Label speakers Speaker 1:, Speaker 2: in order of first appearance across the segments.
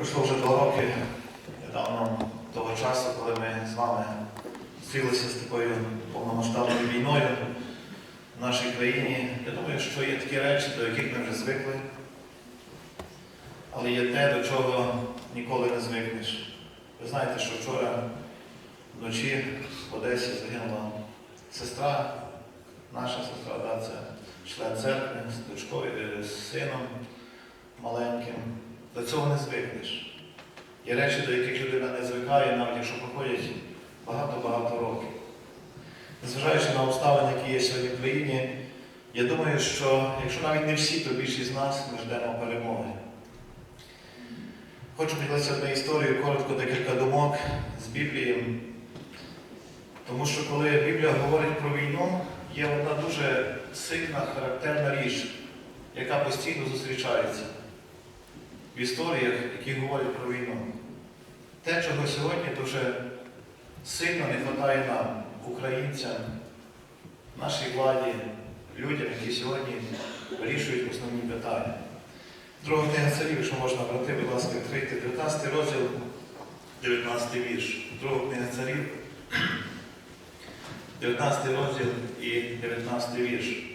Speaker 1: Пройшло вже два роки недавно того часу, коли ми з вами зустрілися з такою повномасштабною війною в нашій країні. Я думаю, що є такі речі, до яких ми вже звикли, але є те, до чого ніколи не звикнеш. Ви знаєте, що вчора вночі в Одесі загинула сестра, наша сестра, да, це член церкви з дочкою, е, з сином маленьким. До цього не звикнеш. Є речі, до яких людина не звикає, навіть якщо проходять багато-багато років. Незважаючи на обставини, які є сьогодні в країні, я думаю, що якщо навіть не всі, то більшість з нас ми ждемо перемоги. Хочу поділитися однією історією, коротко декілька думок з Біблії. Тому що коли Біблія говорить про війну, є одна дуже сильна, характерна річ, яка постійно зустрічається в історіях, які говорять про війну. Те, чого сьогодні дуже сильно не вистачає нам, українцям, нашій владі, людям, які сьогодні вирішують основні питання. Друга книга царів, якщо можна брати, будь ласка, відкрийте 19 розділ, 19 вірш. Друга книга царів, 19 розділ і 19 вірш.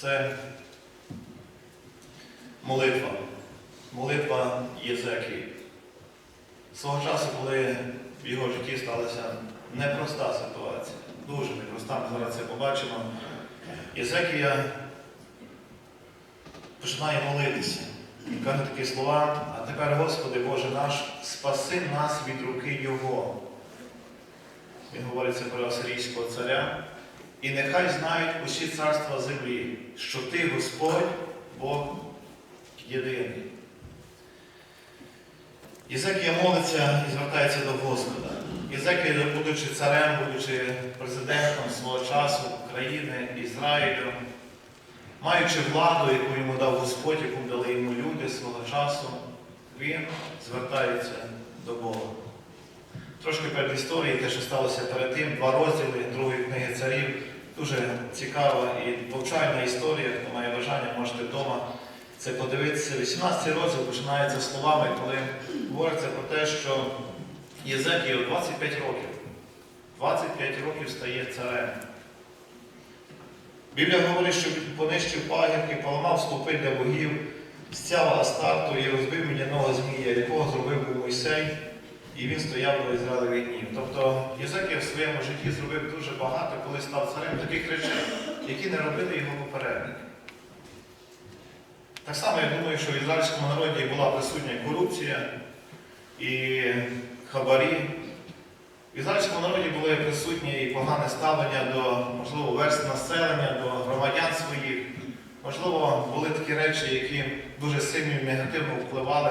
Speaker 1: Це молитва. Молитва Єзекії. Свого часу, коли в його житті сталася непроста ситуація, дуже непроста, ми зараз це побачимо, Єзекія починає молитися. І каже такі слова, а тепер, Господи Боже наш, спаси нас від руки Його. Він говориться про асирійського царя. І нехай знають усі царства землі, що ти, Господь, Бог єдиний. Єзекія молиться і звертається до Господа. Єзекія, будучи царем, будучи президентом свого часу України, Ізраїлю, маючи владу, яку йому дав Господь, яку дали йому люди свого часу, він звертається до Бога. Трошки перед історією, те, що сталося перед тим, два розділи другої книги царів. Дуже цікава і повчальна історія. Хто має бажання, можете вдома це подивитися. 18 розділ починається словами, коли говориться про те, що Єзекія 25 років. 25 років стає царем. Біблія говорить, що понищив пагірки, поламав стовпи для богів, стяв Астарту і розбив міняного змія, якого зробив був Мойсей, і він стояв до Ізраїлевих днів. Тобто Єзекія в своєму житті зробив дуже багато, коли став царем таких речей, які не робили його попередники. Так само я думаю, що в ізраїльському народі була присутня корупція і хабарі. В ізраїльському народі були присутні і погане ставлення до, можливо, верст населення, до громадян своїх. Можливо, були такі речі, які дуже сильно і негативно впливали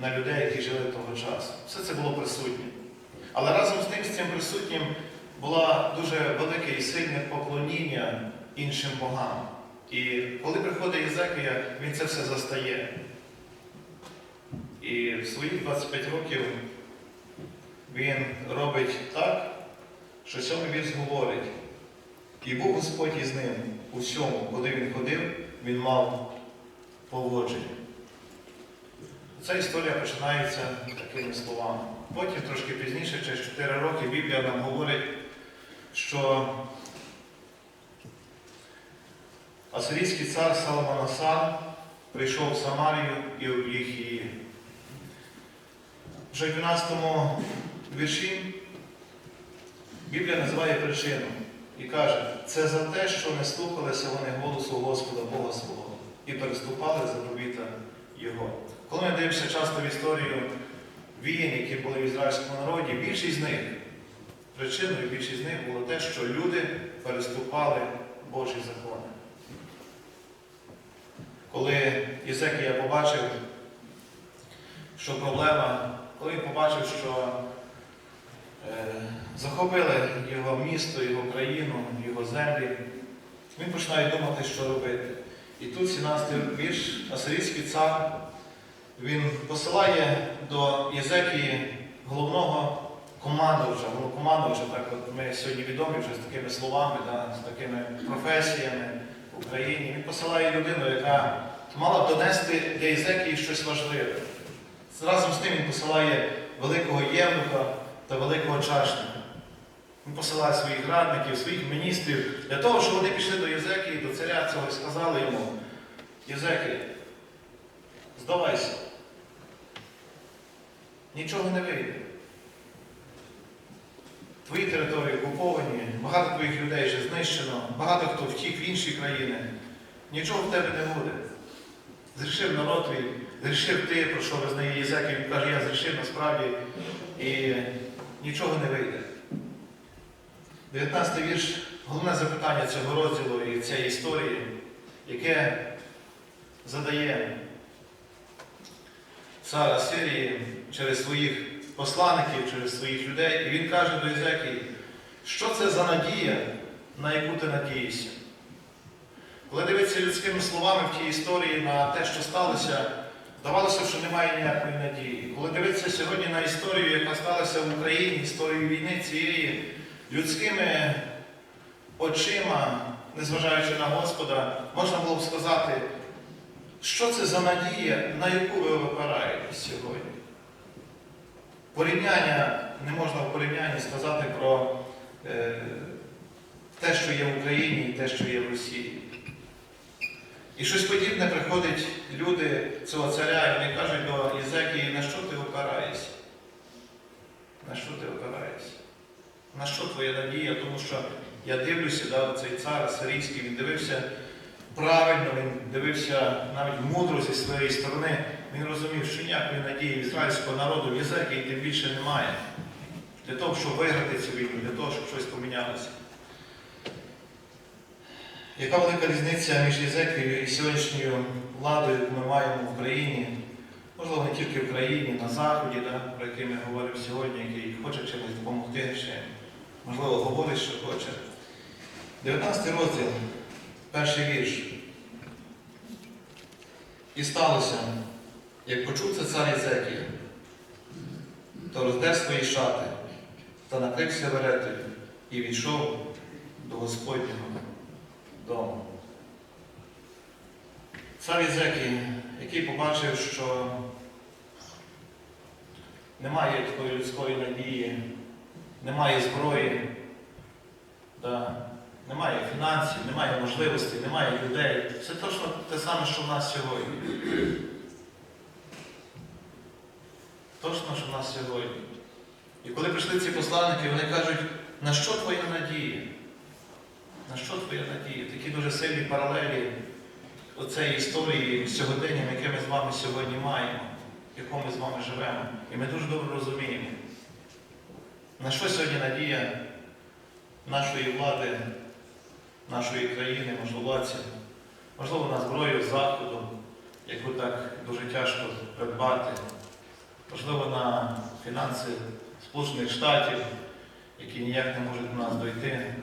Speaker 1: на людей, які жили того часу. Все це було присутнє. Але разом з тим, з цим присутнім була дуже велике і сильне поклоніння іншим богам. І коли приходить Єзекія, він це все застає. І в свої 25 років він робить так, що сьомий вірш говорить. І був Господь із ним у всьому, куди він ходив, він мав поводження. Ця історія починається такими словами. Потім, трошки пізніше, через 4 роки, Біблія нам говорить, що Асирійський цар Салманасар прийшов в Самарію і обліг її. Вже в 12 вірші Біблія називає причину і каже, це за те, що не слухалися вони голосу Господа Бога свого і переступали заповіта Його. Коли ми дивимося часто в історію війн, які були в ізраїльському народі, більшість з них, причиною більшість з них було те, що люди переступали Божі закони. Коли Єзекія побачив, що проблема, коли він побачив, що е, захопили його місто, його країну, його землі, він починає думати, що робити. І тут 17 вірш, Асирійський цар, він посилає до Єзекії головного командувача, головнокомандувача, так от ми сьогодні відомі вже з такими словами, да, з такими професіями в Україні. Він посилає людину, яка мала б донести для Єзекії щось важливе. Разом з тим він посилає великого євнуха та великого чашника. Він посилає своїх радників, своїх міністрів для того, щоб вони пішли до Єзекії, до царя цього і сказали йому, Єзекій, здавайся. Нічого не вийде. Твої території окуповані, багато твоїх людей вже знищено, багато хто втік в інші країни. Нічого в тебе не буде. Зрішив народ твій, зрішив ти, про що визнає Єзекій, він каже, я зрішив насправді, і нічого не вийде. 19 вірш, головне запитання цього розділу і цієї історії, яке задає цар Асирії через своїх посланників, через своїх людей. І він каже до Єзекії, що це за надія, на яку ти надієшся? Коли дивитися людськими словами в тій історії на те, що сталося, здавалося, що немає ніякої надії. Коли дивитися сьогодні на історію, яка сталася в Україні, історію війни цієї, людськими очима, незважаючи на Господа, можна було б сказати, що це за надія, на яку ви опираєтесь сьогодні? Порівняння, не можна в порівнянні сказати про е, те, що є в Україні і те, що є в Росії. І щось подібне приходять люди цього царя, і вони кажуть до Єзекії, на що ти опираєшся? На що ти опираєшся? На що твоя надія? Тому що я дивлюся, да, цей цар сирійський, він дивився правильно, він дивився навіть мудро зі своєї сторони. Він розумів, що ніякої надії ізраїльського народу в Єзекії тим більше немає. Для того, щоб виграти цю війну, для того, щоб щось помінялося. Яка велика різниця між Єзекією і сьогоднішньою владою, яку ми маємо в Україні? Можливо, не тільки в країні, на Заході, да, про який ми говоримо сьогодні, який хоче чимось допомогти, ще, можливо, говорить, що хоче. 19 розділ, перший вірш. І сталося, як почув це цар Єзекія, то роздер свої шати та накрився веретою і війшов до Господнього дому. Цар Єзекій, який побачив, що немає такої людської надії, немає зброї, да, немає фінансів, немає можливостей, немає людей. Все точно те саме, що в нас сьогодні. Точно, що нас сьогодні. І коли прийшли ці посланники, вони кажуть, на що твоя надія? На що твоя надія? Такі дуже сильні паралелі оцеї історії з сьогоденням, яке ми з вами сьогодні маємо, в якому ми з вами живемо. І ми дуже добре розуміємо, на що сьогодні надія нашої влади, нашої країни, можливо, можливо, на зброю Заходу, яку так дуже тяжко придбати, можливо, на фінанси Сполучених Штатів, які ніяк не можуть до нас дойти.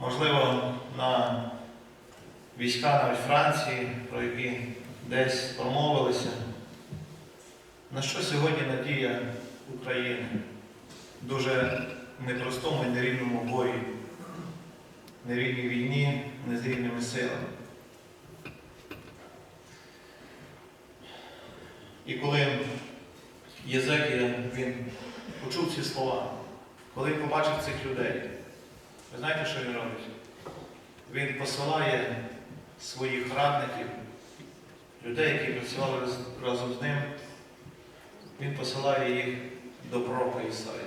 Speaker 1: Можливо, на війська навіть Франції, про які десь промовилися. На що сьогодні надія України дуже непростому і нерівному бою, нерівній війні, незрівними силами. І коли Єзекія він почув ці слова, коли він побачив цих людей, ви знаєте, що він робить? Він посилає своїх радників, людей, які працювали разом з ним, він посилає їх до пророка Ісаї.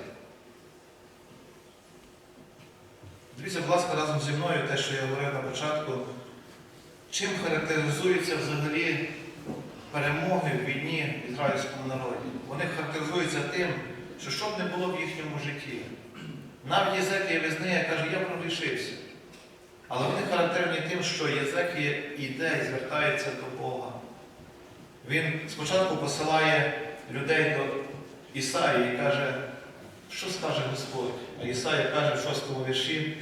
Speaker 1: Дивіться, будь ласка, разом зі мною те, що я говорив на початку, чим характеризуються взагалі перемоги в війні ізраїльському народі. Вони характеризуються тим, що що б не було в їхньому житті. Навіть Єзекія визнає, каже, я прогрішився. Але вони характерні тим, що Єзекія іде і звертається до Бога. Він спочатку посилає людей до Ісаї і каже, що скаже Господь? А Ісаїя каже в шостому вірші,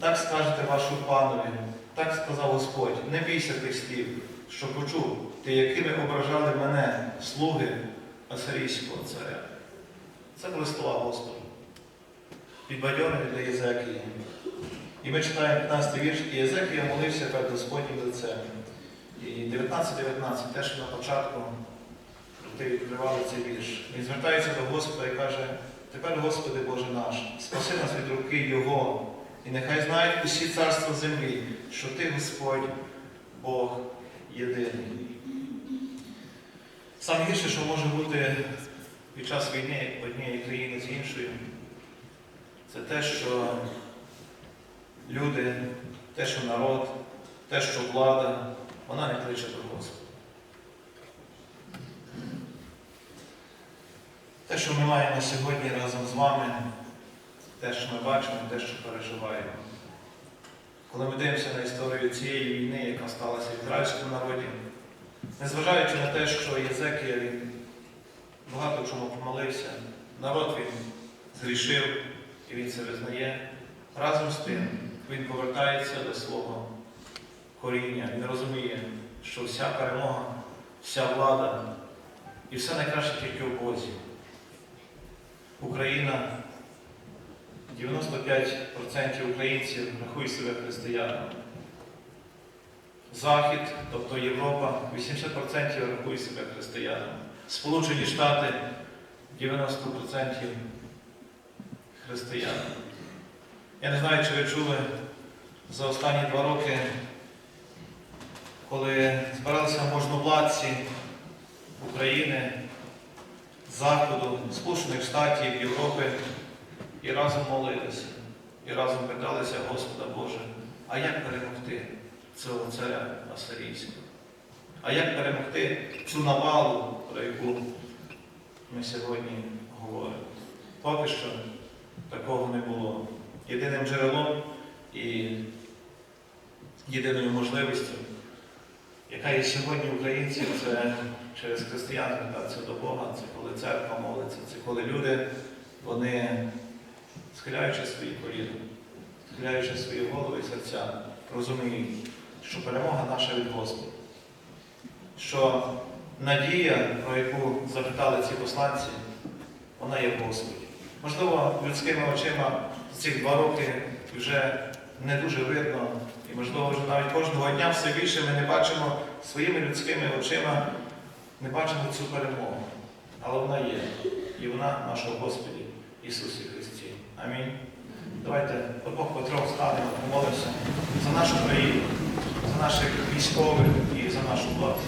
Speaker 1: так скажете вашу панові, так сказав Господь, не бійся тих слів, що почув, ти якими ображали мене, слуги Асирійського царя. Це були слова Господа. Підбадьорені для Єзекії. І ми читаємо 15 вірш, і Єзекія молився перед Господнім лицем. І 19.19 теж на початку ти відкривали цей вірш. Він звертається до Господа і каже, тепер, Господи Боже наш, спаси нас від руки Його, і нехай знають усі царства землі, що Ти, Господь, Бог єдиний. Саме гірше, що може бути під час війни однієї країни з іншою, це те, що люди, те, що народ, те, що влада, вона не кличе до Господа. Те, що ми маємо сьогодні разом з вами, те, що ми бачимо, те, що переживаємо. Коли ми дивимося на історію цієї війни, яка сталася в ізраїльському народі, незважаючи на те, що Єзекія він багато в чому помолився, народ він зрішив і він це визнає. Разом з тим він повертається до свого коріння. Він розуміє, що вся перемога, вся влада і все найкраще тільки в Бозі. Україна, 95% українців рахують себе християнами. Захід, тобто Європа, 80% рахують себе християнами. Сполучені Штати 90% християн. Я не знаю, чи ви чули за останні два роки, коли збиралися можновладці України, Заходу, Сполучених Штатів, Європи і разом молилися, і разом питалися Господа Боже, а як перемогти цього царя Асирійського? А як перемогти цю навалу, про яку ми сьогодні говоримо? Поки що такого не було. Єдиним джерелом і єдиною можливістю, яка є сьогодні українців, це через християн звертатися до Бога, це коли церква молиться, це коли люди, вони, схиляючи свої коліна, схиляючи свої голови і серця, розуміють, що перемога наша від Господа. Що надія, про яку запитали ці посланці, вона є в Господі. Можливо, людськими очима цих два роки вже не дуже видно, і можливо, вже навіть кожного дня все більше ми не бачимо своїми людськими очима, не бачимо цю перемогу. Але вона є. І вона в нашому Господі Ісусі Христі. Амінь. Давайте по двох по трьох станемо, помолимося за нашу країну, за наших військових і за нашу владу.